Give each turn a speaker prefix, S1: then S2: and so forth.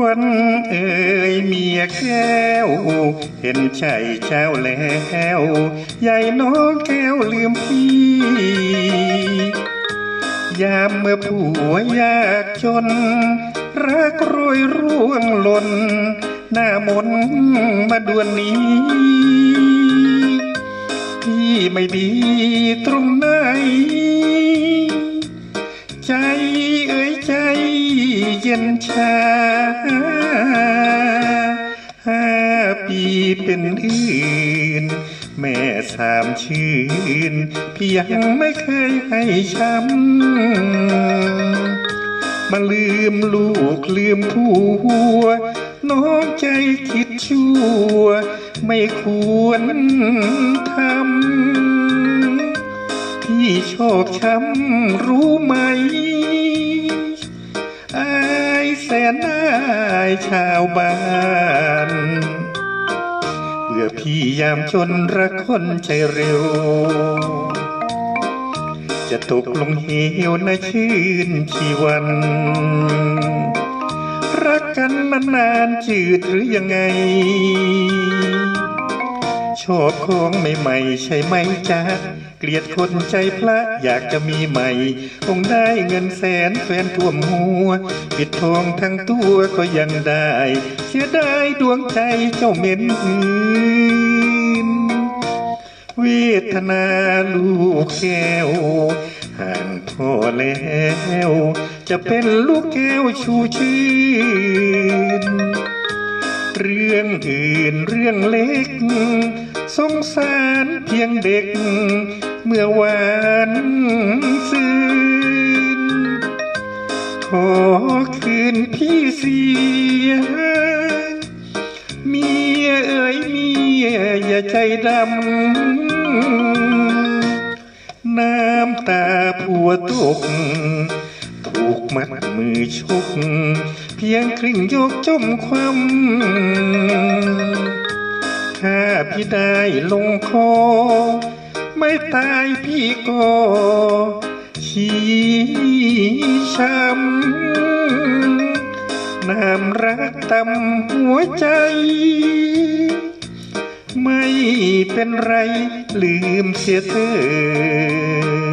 S1: ควรเอ่ยเมียแก้ว เห็นใจเจ้าแล้วยายน้องแก้วลืมพี่ ยามเมื่อผัวยากจน รักโรยร่วงหล่น หน้ามนมาดวนนี้ พี่ไม่ดีตรงไหน ใจเอ่ยใจ ย็นชาห้าปีเป็นอื่น แม่สามชื่นพี่ยังไม่เคยให้ช้ำมาลืมลูกลืมผัว น้องใจคิดชั่ว ไม่ควรทำพี่โชคช้ำรู้ไหม อายแสนอายชาวบ้านเบื่อพี่ยามจนรักคนใจเร็ว จะตกลงเหวในชื่นชีวัน รักกันมานานจืดหรือยังไง ชอบของใหม่ๆใช่ไหมจ๊ะ เกลียดคนใจพระอยากจะมีใหม่ คงได้เงินแสนแฟนท่วมหัว ปิดทองทั้งตัวก็ยังได้ เสียดายดวงใจเจ้าเหม็นหืนเวทนาลูกแก้วห่างพ่อแล้ว จะเป็นลูกแก้วชูชื่นเรื่องอื่นเรื่องเล็ก สงสารเพียงเด็ก เมื่อวานซื่นขอคืนพี่เสียเมียเอ๋ยเมียอย่าใจดำ น้ำตาผัวตกถูกมัดมือชก เพียงครึ่งยกจมความ ที่ได้ลงคอ ไม่ตายพี่ก็ชีช้ำน้ำรักตำหัวใจ ไม่เป็นไรลืมเสียเธอ